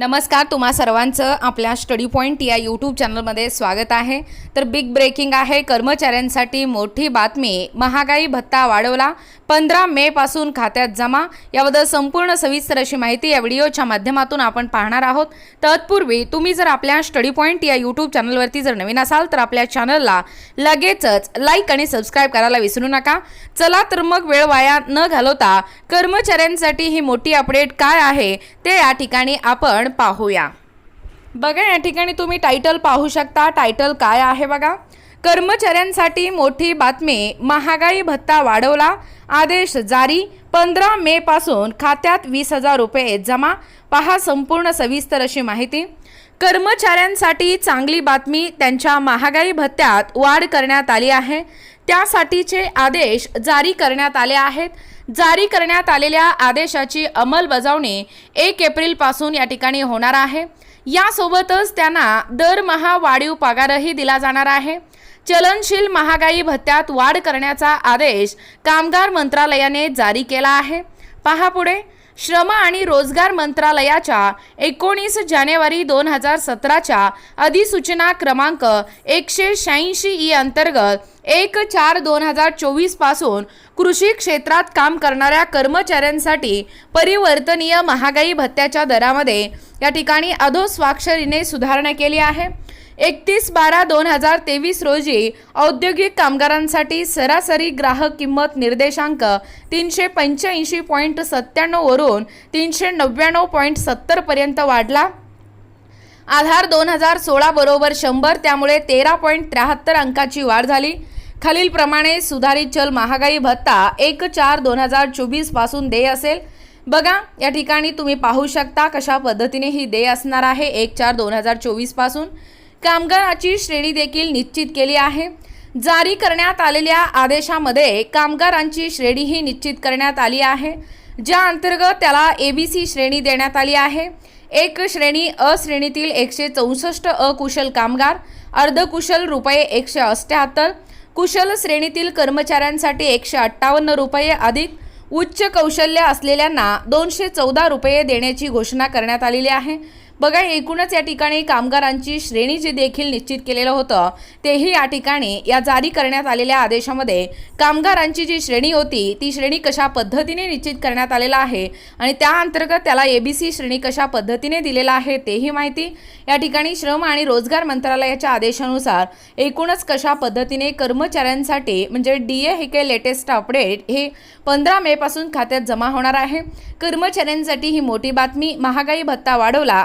नमस्कार तुम्हा सर्वांचं आपल्या स्टडी पॉईंट या यूट्यूब चॅनलमध्ये स्वागत आहे. तर बिग ब्रेकिंग आहे. कर्मचाऱ्यांसाठी मोठी बातमी महागाई भत्ता वाढवला पंधरा मे पासून खात्यात जमा. याबद्दल संपूर्ण सविस्तर अशी माहिती या व्हिडिओच्या माध्यमातून आपण पाहणार आहोत. तत्पूर्वी तुम्ही जर आपल्या स्टडी पॉईंट या यूट्यूब चॅनलवरती जर नवीन असाल तर आपल्या चॅनलला लगेचच लाईक आणि सबस्क्राईब करायला विसरू नका. चला तर मग वेळ वाया न घालवता कर्मचाऱ्यांसाठी ही मोठी अपडेट काय आहे ते या ठिकाणी आपण पाहूया. बघा या ठिकाणी तुम्ही टायटल पाहू शकता. टायटल काय आहे बघा? कर्मचाऱ्यांसाठी मोठी बातमी. महागाई भत्ता वाढवला. आदेश जारी. पंधरा मे पासून खात्यात वीस हजार रुपये जमा. पहा संपूर्ण सविस्तर अशी माहिती. कर्मचाऱ्यांसाठी चांगली बातमी. त्यांच्या महागाई भत्त्यात वाढ करण्यात आली आहे. त्यासाठीचे आदेश जारी करण्यात आले आहेत. जारी करण्यात आलेल्या आदेशाची अंमलबजावणी एक एप्रिलपासून या ठिकाणी होणार आहे. यासोबतच त्यांना दरमहा वाढीव पगारही दिला जाणार आहे. चलनशील महागाई भत्त्यात वाढ करण्याचा आदेश कामगार मंत्रालयाने जारी केला आहे. पहा पुढे. श्रम आणि रोजगार मंत्रालयाच्या एकोणीस जानेवारी दोन हजार सतराच्या अधिसूचना क्रमांक एकशे शहाऐंशी ई अंतर्गत एक चार दोन हजार चोवीसपासून कृषी क्षेत्रात काम करणाऱ्या कर्मचाऱ्यांसाठी परिवर्तनीय महागाई भत्त्याच्या दरामध्ये या ठिकाणी अधोस्वाक्षरीने सुधारणा केली आहे. एकतीस बारा दोन हजार तेवीस रोजी औद्योगिक कामगारांसाठी सरासरी ग्राहक किंमत निर्देशांक तीनशे पंच्याऐंशी पॉईंट सत्त्याण्णववरून तीनशे नव्याण्णव पॉईंट सत्तरपर्यंत वाढला. आधार दोन हजार सोळा बरोबर शंभर त्यामुळे तेरा पॉईंट त्र्याहत्तर अंकाची वाढ झाली. खालीलप्रमाणे सुधारित चल महागाई भत्ता एक चार दोन हजार चोवीसपासून देय असेल. बघा या ठिकाणी तुम्ही पाहू शकता कशा पद्धतीने ही देय असणार आहे एक चार दोन हजार चोवीसपासून कामगाराची श्रेणी देखील निश्चित केली आहे. जारी करण्यात आलेल्या आदेशामध्ये कामगारांची श्रेणीही निश्चित करण्यात आली आहे. ज्या अंतर्गत त्याला ए बी सी श्रेणी देण्यात आली आहे. एक श्रेणी अ श्रेणीतील एकशे चौसष्ट अकुशल कामगार अर्धकुशल रुपये एकशे अष्ट्याहत्तर कुशल श्रेणीतील कर्मचाऱ्यांसाठी एकशे अठ्ठावन्न रुपये अधिक उच्च कौशल्य असलेल्यांना दोनशे चौदा रुपये देण्याची घोषणा करण्यात आलेली आहे. बघा एकूणच या ठिकाणी कामगारांची श्रेणी जे देखील निश्चित केलेलं होतं तेही या ठिकाणी या जारी करण्यात आलेल्या आदेशामध्ये कामगारांची जी श्रेणी होती ती श्रेणी कशा पद्धतीने निश्चित करण्यात आलेला आहे आणि त्या अंतर्गत त्याला ए बी सी श्रेणी कशा पद्धतीने दिलेला आहे तेही माहिती. या ठिकाणी श्रम आणि रोजगार मंत्रालयाच्या आदेशानुसार एकूणच कशा पद्धतीने कर्मचाऱ्यांसाठी म्हणजे डी ए हे काही लेटेस्ट अपडेट हे पंधरा मेपासून खात्यात जमा होणार आहे. कर्मचाऱ्यांसाठी ही मोठी बातमी महागाई भत्ता वाढवला